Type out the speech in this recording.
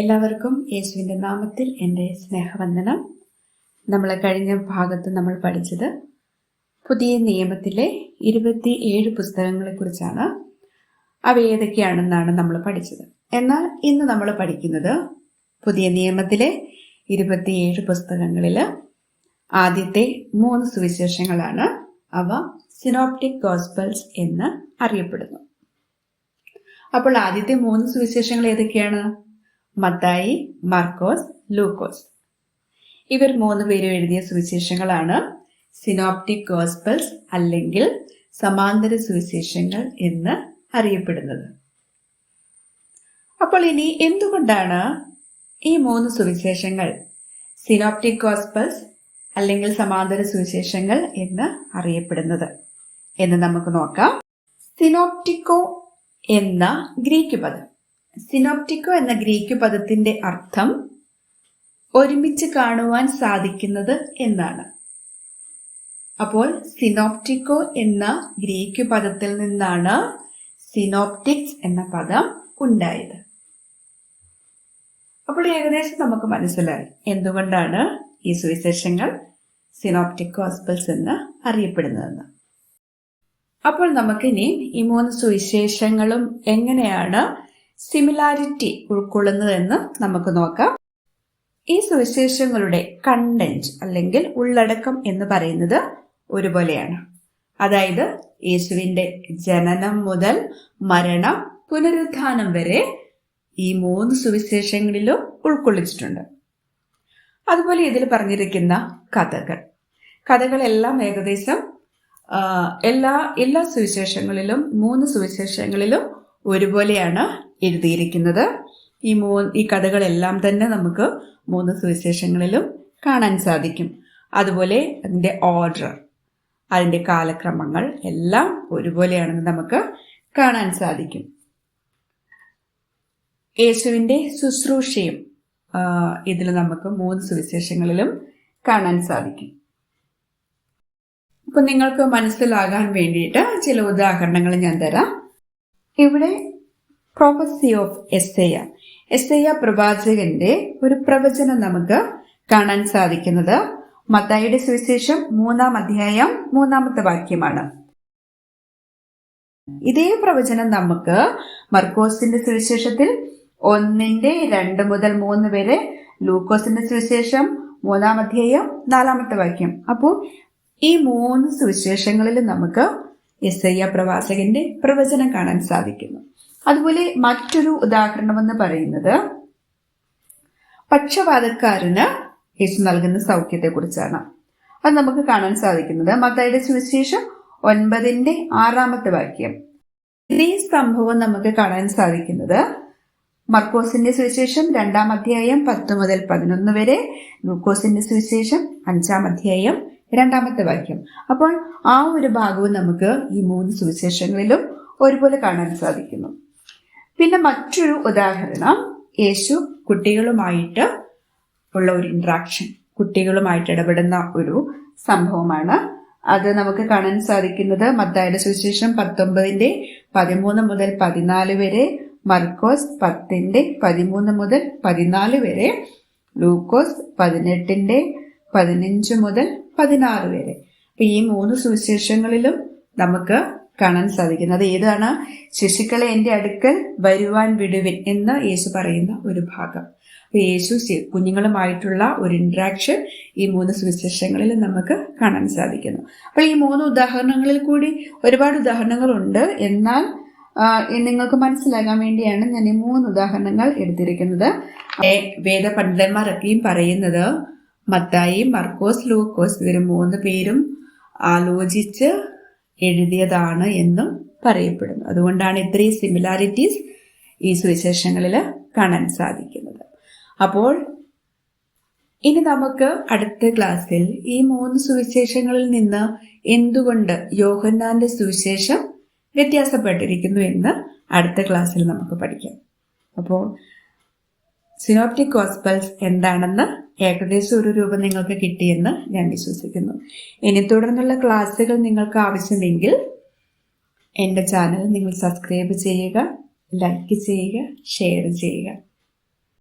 എല്ലാവർക്കും യേശുവിന്റെ നാമത്തിൽ എന്റെ സ്നേഹവന്ദനം. നമ്മൾ കഴിഞ്ഞ ഭാഗത്ത് നമ്മൾ പഠിച്ചത് പുതിയ നിയമത്തിലെ ഇരുപത്തി ഏഴ് പുസ്തകങ്ങളെക്കുറിച്ചാണ് അവ ഏതൊക്കെയാണെന്നാണ് നമ്മൾ പഠിച്ചത്. എന്നാൽ ഇന്ന് നമ്മൾ പഠിക്കുന്നത് പുതിയ നിയമത്തിലെ ഇരുപത്തിയേഴ് പുസ്തകങ്ങളിൽ ആദ്യത്തെ മൂന്ന് സുവിശേഷങ്ങളാണ്. അവ സിനോപ്റ്റിക് ഗോസ്പൽസ് എന്ന് അറിയപ്പെടുന്നു. അപ്പോൾ ആദ്യത്തെ മൂന്ന് സുവിശേഷങ്ങൾ ഏതൊക്കെയാണ്? മത്തായി മാർക്കോസ് ലൂക്കോസ്. ഇവർ മൂന്ന് പേരും എഴുതിയ സുവിശേഷങ്ങളാണ്. സിനോപ്റ്റിക് ഗോസ്പൽസ് അല്ലെങ്കിൽ സമാന്തര സുവിശേഷങ്ങൾ എന്ന് അറിയപ്പെടുന്നത്. അപ്പോൾ ഇനി എന്തുകൊണ്ടാണ് ഈ മൂന്ന് സുവിശേഷങ്ങൾ സിനോപ്റ്റിക് ഗോസ്പൽസ് അല്ലെങ്കിൽ സമാന്തര സുവിശേഷങ്ങൾ എന്ന് അറിയപ്പെടുന്നത് എന്ന് നമുക്ക് നോക്കാം. സിനോപ്റ്റിക്കോ എന്ന ഗ്രീക്ക് പദം. സിനോപ്റ്റിക്കോ എന്ന ഗ്രീക്ക് പദത്തിന്റെ അർത്ഥം ഒരുമിച്ച് കാണുവാൻ സാധിക്കുന്നത് എന്നാണ്. അപ്പോൾ സിനോപ്റ്റിക്കോ എന്ന ഗ്രീക്ക് പദത്തിൽ നിന്നാണ് സിനോപ്റ്റിക്സ് എന്ന പദം ഉണ്ടായത്. അപ്പോൾ ഏകദേശം നമുക്ക് മനസ്സിലായി എന്തുകൊണ്ടാണ് ഈ സുവിശേഷങ്ങൾ സിനോപ്റ്റിക് ഹോസ്പിറ്റൽസ് എന്ന് അറിയപ്പെടുന്നതെന്ന്. അപ്പോൾ നമുക്കിനി ഈ മൂന്ന് സുവിശേഷങ്ങളും എങ്ങനെയാണ് സിമിലാരിറ്റി ഉൾക്കൊള്ളുന്നതെന്ന് നമുക്ക് നോക്കാം. ഈ സുവിശേഷങ്ങളുടെ കണ്ടന്റ് അല്ലെങ്കിൽ ഉള്ളടക്കം എന്ന് പറയുന്നത് ഒരുപോലെയാണ്. അതായത് യേശുവിന്റെ ജനനം മുതൽ മരണം പുനരുത്ഥാനം വരെ ഈ മൂന്ന് സുവിശേഷങ്ങളിലും ഉൾക്കൊള്ളിച്ചിട്ടുണ്ട്. അതുപോലെ ഇതിൽ പറഞ്ഞിരിക്കുന്ന കഥകൾ. കഥകളെല്ലാം ഏകദേശം എല്ലാ എല്ലാ സുവിശേഷങ്ങളിലും മൂന്ന് സുവിശേഷങ്ങളിലും ഒരുപോലെയാണ് എഴുതിയിരിക്കുന്നത്. ഈ മൂ ഈ കഥകളെല്ലാം തന്നെ നമുക്ക് മൂന്ന് സുവിശേഷങ്ങളിലും കാണാൻ സാധിക്കും. അതുപോലെ അതിന്റെ ഓർഡർ അതിന്റെ കാലക്രമങ്ങൾ എല്ലാം ഒരുപോലെയാണെന്ന് നമുക്ക് കാണാൻ സാധിക്കും. യേശുവിന്റെ ശുശ്രൂഷയും ഇതിൽ നമുക്ക് മൂന്ന് സുവിശേഷങ്ങളിലും കാണാൻ സാധിക്കും. അപ്പൊ നിങ്ങൾക്ക് മനസ്സിലാകാൻ വേണ്ടിയിട്ട് ചില ഉദാഹരണങ്ങൾ ഞാൻ തരാം. ഇവിടെ പ്രോപ്പസി ഓഫ് എസ്ഐയ എസ്ഐയ പ്രവാചകന്റെ ഒരു പ്രവചനം നമുക്ക് കാണാൻ സാധിക്കുന്നത് മത്തായിയുടെ സുവിശേഷം മൂന്നാം അധ്യായം മൂന്നാമത്തെ വാക്യമാണ്. ഇതേ പ്രവചനം നമുക്ക് മർക്കോസിന്റെ സുവിശേഷത്തിൽ ഒന്നിന്റെ രണ്ട് മുതൽ മൂന്ന് വരെ ലൂക്കോസിന്റെ സുവിശേഷം മൂന്നാം അധ്യായം നാലാമത്തെ വാക്യം. അപ്പോൾ ഈ മൂന്ന് സുവിശേഷങ്ങളിൽ നമുക്ക് എസ് ഐ പ്രവാചകന്റെ പ്രവചനം കാണാൻ സാധിക്കുന്നു. അതുപോലെ മറ്റൊരു ഉദാഹരണം എന്ന് പറയുന്നത് പക്ഷപാതക്കാരന് യേശു നൽകുന്ന സൗഖ്യത്തെക്കുറിച്ചാണ്. അത് നമുക്ക് കാണാൻ സാധിക്കുന്നത്. മത്തായുടെ സുവിശേഷം ഒൻപതിന്റെ ആറാമത്തെ വാക്യം. ഇതേ സംഭവം നമുക്ക് കാണാൻ സാധിക്കുന്നത് മർക്കോസിന്റെ സുവിശേഷം രണ്ടാം അധ്യായം പത്ത് മുതൽ പതിനൊന്ന് വരെ ഗ്ലൂക്കോസിന്റെ സുവിശേഷം അഞ്ചാം അധ്യായം രണ്ടാമത്തെ വാക്യം. അപ്പോൾ ആ ഒരു ഭാഗവും നമുക്ക് ഈ മൂന്ന് സുവിശേഷങ്ങളിലും ഒരുപോലെ കാണാൻ സാധിക്കുന്നു. പിന്നെ മറ്റൊരു ഉദാഹരണം. യേശു കുട്ടികളുമായിട്ട് ഉള്ള ഒരു ഇൻട്രാക്ഷൻ കുട്ടികളുമായിട്ട് ഇടപെടുന്ന ഒരു സംഭവമാണ്. അത് നമുക്ക് കാണാൻ സാധിക്കുന്നത് മത്തായുടെ സുവിശേഷം പത്തൊമ്പതിന്റെ പതിമൂന്ന് മുതൽ പതിനാല് വരെ മർക്കോസ് പത്തിന്റെ പതിമൂന്ന് മുതൽ പതിനാല് വരെ ലൂക്കോസ് പതിനെട്ടിന്റെ പതിനഞ്ച് മുതൽ പതിനാറ് വരെ. അപ്പൊ ഈ മൂന്ന് സുവിശേഷങ്ങളിലും നമുക്ക് കാണാൻ സാധിക്കുന്നത്. ഏതാണ്? ശിശുക്കളെ എന്റെ അടുക്കൽ വരുവാൻ വിടുവിൻ എന്ന് യേശു പറയുന്ന ഒരു ഭാഗം. യേശു കുഞ്ഞുങ്ങളുമായിട്ടുള്ള ഒരു ഇൻട്രാക്ഷൻ ഈ മൂന്ന് സുവിശേഷങ്ങളിൽ നമുക്ക് കാണാൻ സാധിക്കുന്നു. അപ്പോൾ ഈ മൂന്ന് ഉദാഹരണങ്ങളിൽ കൂടി ഒരുപാട് ഉദാഹരണങ്ങളുണ്ട്. എന്നാൽ നിങ്ങൾക്ക് മനസ്സിലാകാൻ വേണ്ടിയാണ് ഞാൻ ഈ മൂന്ന് ഉദാഹരണങ്ങൾ എടുത്തിരിക്കുന്നത്. വേദ പണ്ഡിതന്മാരൊക്കെയും പറയുന്നത് മത്തായി മർക്കോസ് ലൂക്കോസ് ഇവർ മൂന്ന് പേരും ആലോചിച്ച് എഴുതിയതാണ് എന്നും പറയപ്പെടുന്നു. അതുകൊണ്ടാണ് ഇത്രയും സിമിലാരിറ്റീസ് ഈ സുവിശേഷങ്ങളിൽ കാണാൻ സാധിക്കുന്നത്. അപ്പോൾ ഇനി നമുക്ക് അടുത്ത ക്ലാസ്സിൽ ഈ മൂന്ന് സുവിശേഷങ്ങളിൽ നിന്ന് എന്തുകൊണ്ട് യോഹന്നാന്റെ സുവിശേഷം വ്യത്യാസപ്പെട്ടിരിക്കുന്നു എന്ന് അടുത്ത ക്ലാസ്സിൽ നമുക്ക് പഠിക്കാം. അപ്പോൾ സിനോപ്റ്റിക് ഗോസ്പൽസ് എന്താണെന്ന് ഏകദേശം ഒരു രൂപം നിങ്ങൾക്ക് കിട്ടിയെന്ന് ഞാൻ വിശ്വസിക്കുന്നു. ഇനി തുടർന്നുള്ള ക്ലാസ്സുകൾ നിങ്ങൾക്ക് ആവശ്യമെങ്കിൽ എന്റെ ചാനൽ നിങ്ങൾ സബ്സ്ക്രൈബ് ചെയ്യുക ലൈക്ക് ചെയ്യുക ഷെയർ ചെയ്യുക.